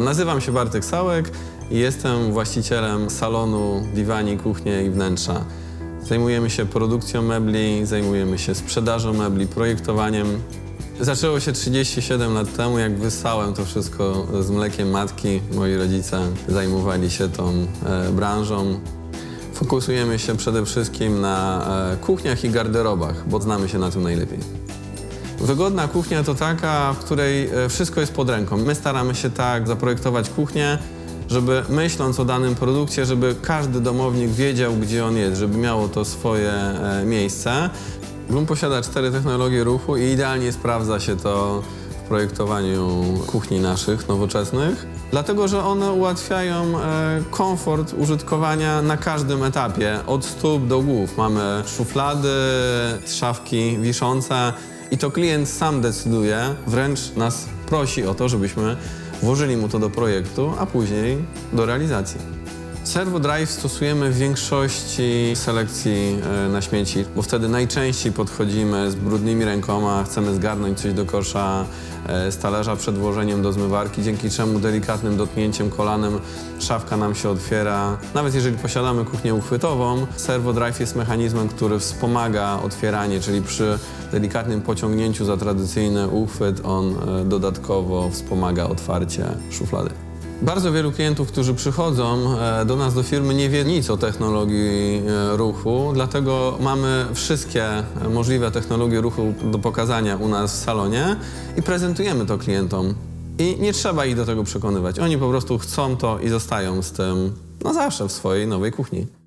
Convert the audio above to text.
Nazywam się Bartek Sałek i jestem właścicielem salonu Diwani, Kuchnie i Wnętrza. Zajmujemy się produkcją mebli, zajmujemy się sprzedażą mebli, projektowaniem. Zaczęło się 37 lat temu, jak wyssałem to wszystko z mlekiem matki. Moi rodzice zajmowali się tą e, branżą. Fokusujemy się przede wszystkim na e, kuchniach i garderobach, bo znamy się na tym najlepiej. Wygodna kuchnia to taka, w której e, wszystko jest pod ręką. My staramy się tak zaprojektować kuchnię, żeby myśląc o danym produkcie, żeby każdy domownik wiedział, gdzie on jest, żeby miało to swoje e, miejsce. Bloom posiada cztery technologie ruchu i idealnie sprawdza się to w projektowaniu kuchni naszych nowoczesnych, dlatego że one ułatwiają e, komfort użytkowania na każdym etapie, od stóp do głów. Mamy szuflady, szafki wiszące i to klient sam decyduje, wręcz nas prosi o to, żebyśmy włożyli mu to do projektu, a później do realizacji. Servo Drive stosujemy w większości selekcji e, na śmieci, bo wtedy najczęściej podchodzimy z brudnymi rękoma, chcemy zgarnąć coś do kosza e, z talerza przed włożeniem do zmywarki, dzięki czemu delikatnym dotknięciem kolanem szafka nam się otwiera. Nawet jeżeli posiadamy kuchnię uchwytową, Servo Drive jest mechanizmem, który wspomaga otwieranie, czyli przy delikatnym pociągnięciu za tradycyjny uchwyt on e, dodatkowo wspomaga otwarcie szuflady. Bardzo wielu klientów, którzy przychodzą e, do nas do firmy, nie wie nic o technologii e, ruchu, dlatego mamy wszystkie e, możliwe technologie ruchu do pokazania u nas w salonie i prezentujemy to klientom. I nie trzeba ich do tego przekonywać. Oni po prostu chcą to i zostają z tym na zawsze w swojej nowej kuchni.